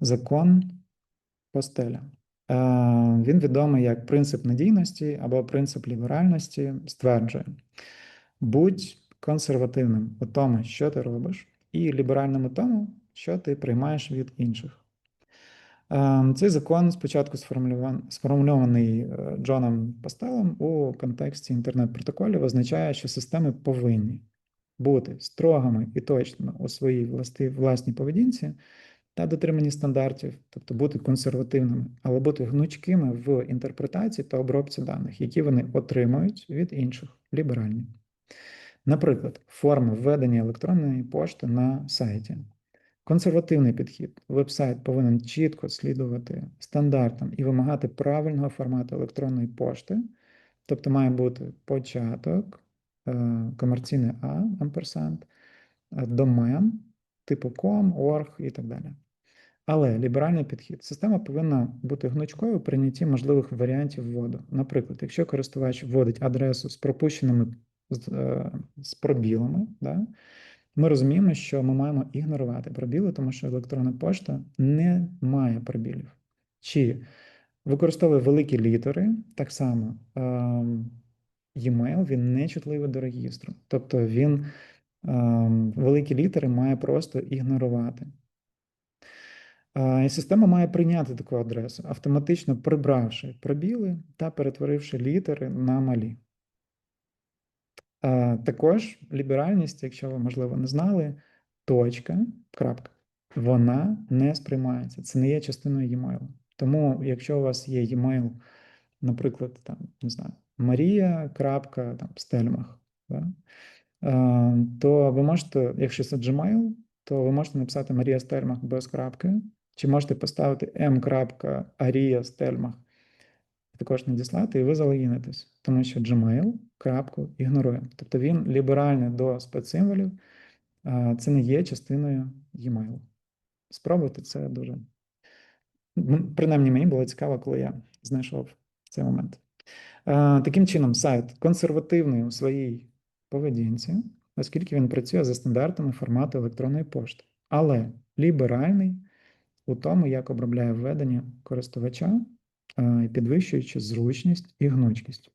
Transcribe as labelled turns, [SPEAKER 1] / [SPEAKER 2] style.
[SPEAKER 1] закон Постеля. Е, Він відомий як принцип надійності або принцип ліберальності, стверджує: будь консервативним у тому, що ти робиш, і ліберальним у тому, що ти приймаєш від інших. Е, Цей закон спочатку сформульований е, Джоном Пастелем у контексті інтернет-протоколів, означає, що системи повинні бути строгими і точними у своїй власній поведінці та дотриманні стандартів, тобто бути консервативними, але бути гнучкими в інтерпретації та обробці даних, які вони отримують від інших ліберальні. Наприклад, форма введення електронної пошти на сайті. Консервативний підхід. Веб-сайт повинен чітко слідувати стандартам і вимагати правильного формату електронної пошти, тобто має бути початок, е, комерційний А, амперсант, е, домен, типу com, org і так далі. Але ліберальний підхід. Система повинна бути гнучкою у прийнятті можливих варіантів вводу. Наприклад, якщо користувач вводить адресу з пропущеними е, з пробілами, да, ми розуміємо, що ми маємо ігнорувати пробіли, тому що електронна пошта не має пробілів. Чи використовує великі літери, так само ем, e-mail він не чутливий до регістру. Тобто він ем, великі літери має просто ігнорувати. І система має прийняти таку адресу, автоматично прибравши пробіли та перетворивши літери на малі. Також ліберальність, якщо ви, можливо, не знали, точка, крапка, вона не сприймається. Це не є частиною e-mail. Тому, якщо у вас є e-mail, наприклад, там, не знаю, Марія, крапка, там, Стельмах, да? то ви можете, якщо це Gmail, то ви можете написати Марія Стельмах без крапки, чи можете поставити Стельмах, також надіслати, і ви залогінитесь, тому що Gmail крапку ігнорує. Тобто він ліберальний до спецсимволів, це не є частиною e-mail. Спробуйте це дуже. Принаймні, мені було цікаво, коли я знайшов цей момент. Таким чином, сайт консервативний у своїй поведінці, оскільки він працює за стандартами формату електронної пошти, але ліберальний у тому, як обробляє введення користувача, е, підвищуючи зручність і гнучкість.